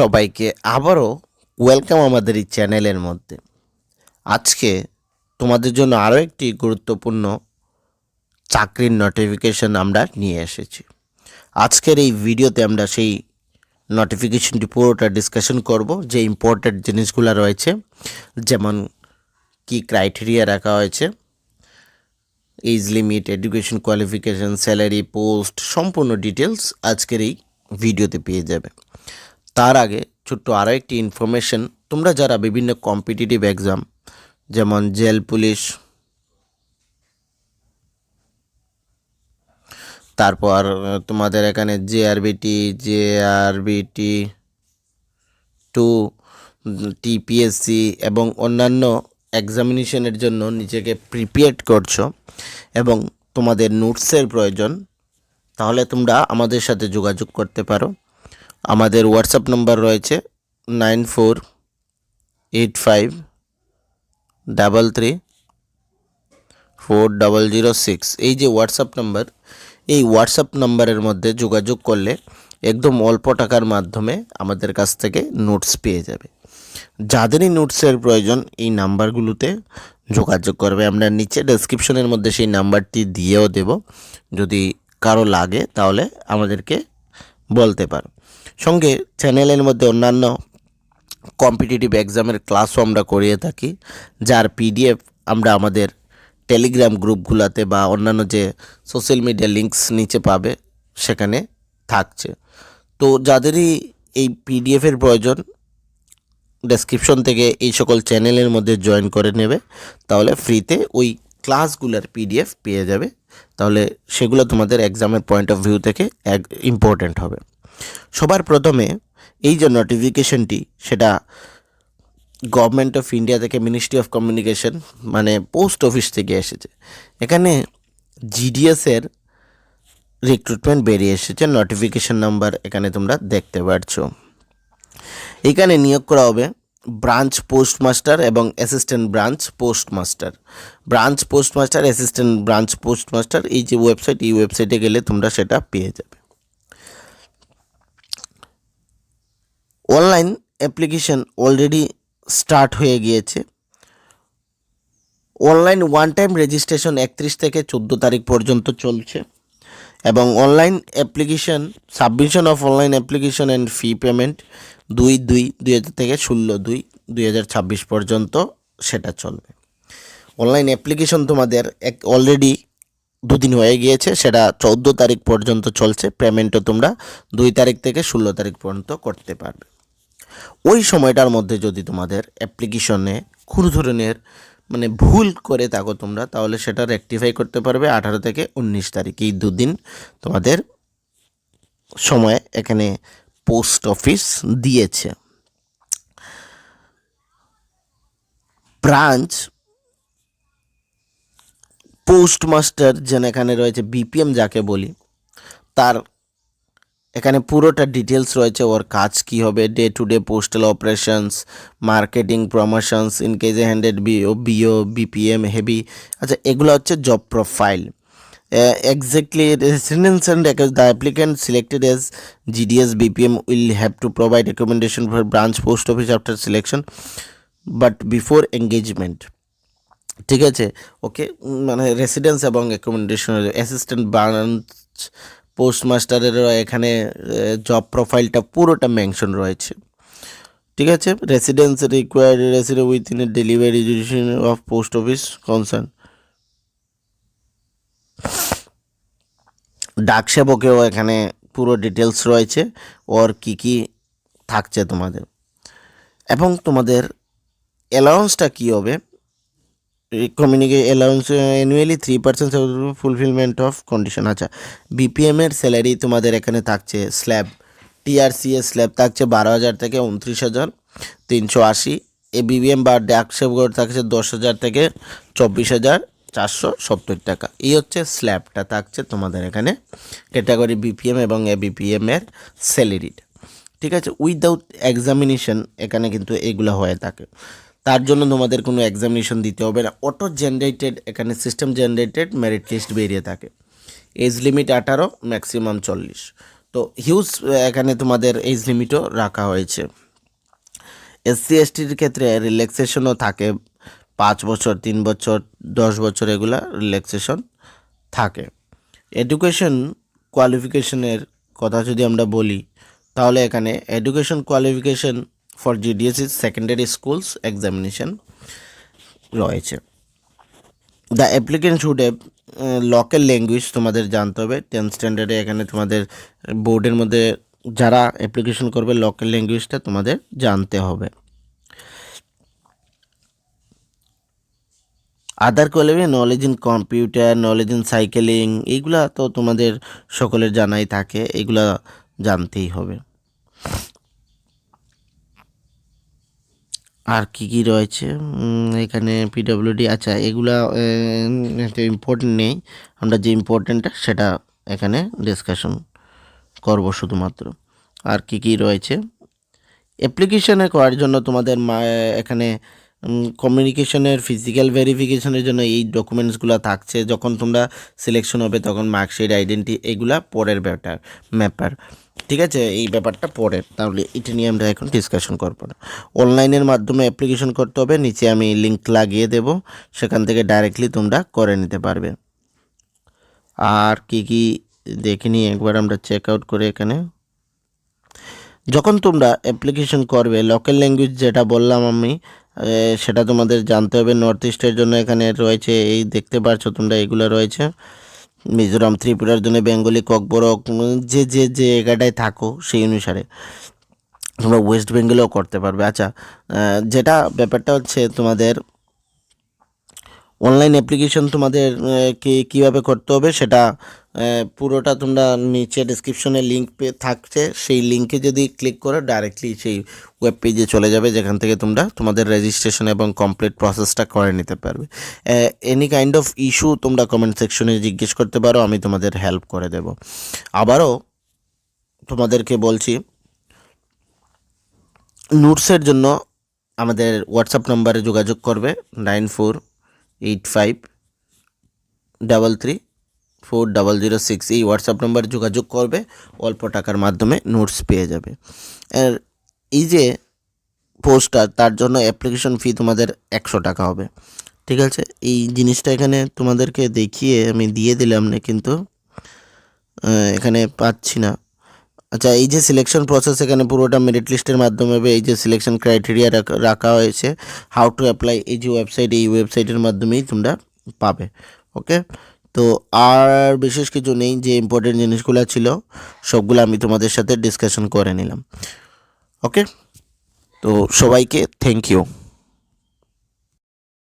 সবাইকে আবারও ওয়েলকাম আমাদের এই চ্যানেলের মধ্যে। আজকে তোমাদের জন্য আরও একটি গুরুত্বপূর্ণ চাকরির নোটিফিকেশন আমরা নিয়ে এসেছি। আজকের এই ভিডিওতে আমরা সেই নোটিফিকেশনটি পুরোটা ডিসকাশন করব, যে ইম্পর্ট্যান্ট জিনিসগুলো রয়েছে, যেমন কি ক্রাইটেরিয়া রাখা হয়েছে age limit education qualification salary post সম্পূর্ণ ডিটেলস আজকের এই ভিডিওতে পেয়ে যাবে। তার আগে ছোট্ট আরও একটি ইনফরমেশন তোমরা যারা বিভিন্ন কম্পিটিটিভ এক্সাম যেমন জেল পুলিশ তারপর তোমাদের এখানে জেআরবিটি জেআরবিটি টু টিপিএসসি এবং অন্যান্য এক্সামিনেশনের জন্য নিজেকে প্রিপেয়ার করছ এবং তোমাদের নোটসের প্রয়োজন, তাহলে তোমরা আমাদের সাথে যোগাযোগ করতে পারো। আমাদের হোয়াটসঅ্যাপ নাম্বার রয়েছে nine four eight five double three four double zero six. এই যে হোয়াটসঅ্যাপ নাম্বার এই হোয়াটসঅ্যাপ নাম্বারের মধ্যে যোগাযোগ করলে একদম অল্প টাকার মাধ্যমে আমাদের কাছ থেকে নোটস পেয়ে যাবে। যাদেরই নোটসের প্রয়োজন, এই নাম্বারগুলোতে যোগাযোগ করবে। আমরা নিচে ডেসক্রিপশনের মধ্যে সেই নাম্বারটি দিয়েও দেব। যদি কারও লাগে, তাহলে আমাদেরকে বলতে পারো। সঙ্গে চ্যানেলের মধ্যে অন্যান্য কম্পিটিটিভ এক্সামের ক্লাসও আমরা করিয়ে থাকি, যার পিডিএফ আমরা আমাদের টেলিগ্রাম গ্রুপগুলোতে বা অন্যান্য যে সোশ্যাল মিডিয়া লিঙ্কস নিচে পাবে, সেখানে থাকছে। তো যাদেরই এই পিডিএফের প্রয়োজন ডেসক্রিপশন থেকে এই সকল চ্যানেলের মধ্যে জয়েন করে নেবে, তাহলে ফ্রিতে ওই ক্লাসগুলোর পিডিএফ পেয়ে যাবে। তাহলে সেগুলো তোমাদের এক্সামের পয়েন্ট অফ ভিউ থেকে এক ইম্পর্ট্যান্ট হবে। সবার প্রথমে এই যে নোটিফিকেশনটি সেটা গভর্নমেন্ট অফ ইন্ডিয়া থেকে মিনিস্ট্রি অফ কমিউনিকেশন মানে পোস্ট অফিস থেকে এসেছে। এখানে জিডিএসের রিক্রুটমেন্ট বেরিয়ে এসেছে। নোটিফিকেশন নাম্বার এখানে তোমরা দেখতে পাচ্ছো এখানে নিয়োগ করা হবে ব্রাঞ্চ পোস্টমাস্টার এবং assistant branch postmaster branch postmaster assistant branch postmaster এই যে ওয়েবসাইট এই ওয়েবসাইটে গেলে তোমরা সেটা পেয়ে যাবে। অনলাইন অ্যাপ্লিকেশন অলরেডি স্টার্ট হয়ে গিয়েছে। অনলাইন ওয়ান টাইম রেজিস্ট্রেশন একত্রিশ থেকে চোদ্দ তারিখ পর্যন্ত চলছে এবং online application, submission of online application and fee payment দুই দুই দুই হাজার থেকে ষোলো দুই দুই হাজার ছাব্বিশ পর্যন্ত সেটা চলবে। অনলাইন অ্যাপ্লিকেশন তোমাদের এক অলরেডি দুদিন হয়ে গিয়েছে, সেটা চৌদ্দো তারিখ পর্যন্ত চলছে। পেমেন্টও তোমরা দুই তারিখ থেকে ষোলো তারিখ পর্যন্ত করতে পারবে। ওই সময়টার মধ্যে যদি তোমাদের অ্যাপ্লিকেশনে কোনো ধরনের মানে ভুল করে থাকো তোমরা, তাহলে সেটা রেকটিফাই করতে পারবে আঠারো থেকে উনিশ তারিখ। এই দুদিন তোমাদের সময় এখানে পোস্ট অফিস দিয়েছে। ব্রাঞ্চ পোস্টমাস্টার যেন এখানে রয়েছে বিপিএম যাকে বলি, তার এখানে পুরোটা ডিটেলস রয়েছে, ওর কাজ কি হবে day to day postal operations marketing promotions in কেজে handed BO BO BPM heavy আচ্ছা এগুলো হচ্ছে job profile exactly residence and the applicant selected as GDS BPM will have to provide recommendation for branch post office after selection but before engagement ঠিক আছে? ওকে মানে residence এবং accommodation assistant branch পোস্টমাস্টারেরও এখানে job প্রোফাইলটা পুরোটা মেনশন রয়েছে। ঠিক আছে? Residence required resident with in delivery of post office concern ডাক সেবকেও এখানে পুরো ডিটেলস রয়েছে, ওর কি কি থাকছে তোমাদের। এবং তোমাদের অ্যালাউন্সটা কী হবে? কমিউনিকে allowance annually three percent fulfilment of condition আচ্ছা বিপিএমের স্যালারি তোমাদের এখানে থাকছে স্ল্যাব টিআরসিএস স্ল্যাব থাকছে বারো হাজার থেকে উনত্রিশ হাজার, তিনশো আশি এ বিবিএম বা ডাক সেবগর থাকছে দশ হাজার থেকে চব্বিশ হাজার, চারশো সত্তর টাকা। এই হচ্ছে স্ল্যাবটা থাকছে তোমাদের এখানে ক্যাটাগরি বিপিএম এবং এ বিপিএমের স্যালারিটা ঠিক আছে? উইদাউট এক্সামিনেশন এখানে কিন্তু এগুলো হয়ে থাকে। তার জন্য তোমাদের কোনো এক্সামিনেশন দিতে হবে না। অটো জেনারেটেড এখানে সিস্টেম জেনারেটেড মেরিট লিস্ট বেরিয়ে থাকে। এজ লিমিট আঠারো ম্যাক্সিমাম চল্লিশ। তো হিউজ এখানে তোমাদের এজ লিমিটও রাখা হয়েছে। এসসি এসটির ক্ষেত্রে রিল্যাক্সেশনও থাকে। পাঁচ বছর, তিন বছর, দশ বছর এগুলা রিল্যাক্সেশন থাকে। এডুকেশন কোয়ালিফিকেশনের কথা যদি আমরা বলি, তাহলে এখানে এডুকেশন কোয়ালিফিকেশন ফর জিডিএসি সেকেন্ডারি স্কুলস এক্সামিনেশন রয়েছে। The applicant should have local language তোমাদের জানতে হবে। টেন্থ স্ট্যান্ডার্ডে এখানে তোমাদের বোর্ডের মধ্যে যারা অ্যাপ্লিকেশন করবে লোকাল ল্যাঙ্গুয়েজটা তোমাদের জানতে হবে। Other qualification knowledge in computer knowledge in cycling এইগুলা তো তোমাদের সকলের জানাই থাকে এগুলা জানতেই হবে। আর কি কি রয়েছে? এখানে পিডব্লিউডি আচ্ছা এগুলা ইম্পর্টেন্ট নেই। আমরা যে ইম্পর্টেন্টটা সেটা এখানে ডিসকাশন করব শুধুমাত্র। আর কি কি রয়েছে? অ্যাপ্লিকেশানে করার জন্য তোমাদের এখানে কমিউনিকেশনের ফিজিক্যাল ভেরিফিকেশনের জন্য এই ডকুমেন্টসগুলো থাকছে। যখন তোমরা সিলেকশন হবে, তখন মার্কশিট আইডেন্টি এগুলা পরের ব্যাপার ম্যাপার ঠিক আছে? এই ব্যাপারটা পরের তাহলে এটা নিয়ে আমরা এখন ডিসকাশন করব না। অনলাইনের মাধ্যমে অ্যাপ্লিকেশন করতে হবে। নিচে আমি লিঙ্ক লাগিয়ে দেব। সেখান থেকে ডাইরেক্টলি তোমরা করে নিতে পারবে। আর কি কি দেখে নিই একবার আমরা চেক আউট করে এখানে। যখন তোমরা অ্যাপ্লিকেশন করবে লোকাল ল্যাঙ্গুয়েজ যেটা বললাম আমি সেটা তোমাদের জানতে হবে। নর্থ ইস্টের জন্য এখানে রয়েছে, এই দেখতে পারছ তোমরা, এগুলো রয়েছে। মিজোরাম, ত্রিপুরার জন্য বেঙ্গলি ককবরক যে যে যে জায়গাটায় থাকো, সেই অনুসারে তোমরা ওয়েস্ট বেঙ্গলেও করতে পারবে। আচ্ছা যেটা ব্যাপারটা হচ্ছে তোমাদের অনলাইন অ্যাপ্লিকেশন তোমাদের কি, কীভাবে করতে হবে সেটা পুরোটা তোমরা নিচে ডিসক্রিপশনে লিঙ্ক থাকছে। সেই লিঙ্কে যদি ক্লিক করো ডাইরেক্টলি সেই ওয়েব পেজে চলে যাবে, যেখান থেকে তোমরা তোমাদের রেজিস্ট্রেশন এবং কমপ্লিট প্রসেসটা করে নিতে পারবে। এনি কাইন্ড অফ ইস্যু তোমরা কমেন্ট সেকশনে জিজ্ঞেস করতে পারো, আমি তোমাদের হেল্প করে দেব। আবারও তোমাদেরকে বলছি নোটসের জন্য আমাদের হোয়াটসঅ্যাপ নম্বরে যোগাযোগ করবে nine four eight five double three four double zero six এই হোয়াটসঅ্যাপ নাম্বারে যোগাযোগ করবে, অল্প টাকার মাধ্যমে নোটস পেয়ে যাবে। আর এই যে পোস্টার তার জন্য অ্যাপ্লিকেশন ফি তোমাদের একশো টাকা হবে। ঠিক আছে? এই জিনিসটা এখানে তোমাদেরকে দেখিয়ে আমি দিয়ে দিলাম না, কিন্তু এখানে পাচ্ছি না। আচ্ছা এই যে সিলেকশন প্রসেস এখানে পুরোটা মেরিট লিস্টের মাধ্যমে এই যে সিলেকশন ক্রাইটেরিয়া রাখা হয়েছে হাউ টু অ্যাপ্লাই এই যে ওয়েবসাইট এই ওয়েবসাইটের মাধ্যমেই তোমরা পাবে ওকে তো আর বিশেষ কিছু নেই, যে ইম্পর্টেন্ট জিনিসগুলো ছিল, সবগুলো আমি তোমাদের সাথে ডিসকাশন করে নিলাম ওকে তো সবাইকে থ্যাংক ইউ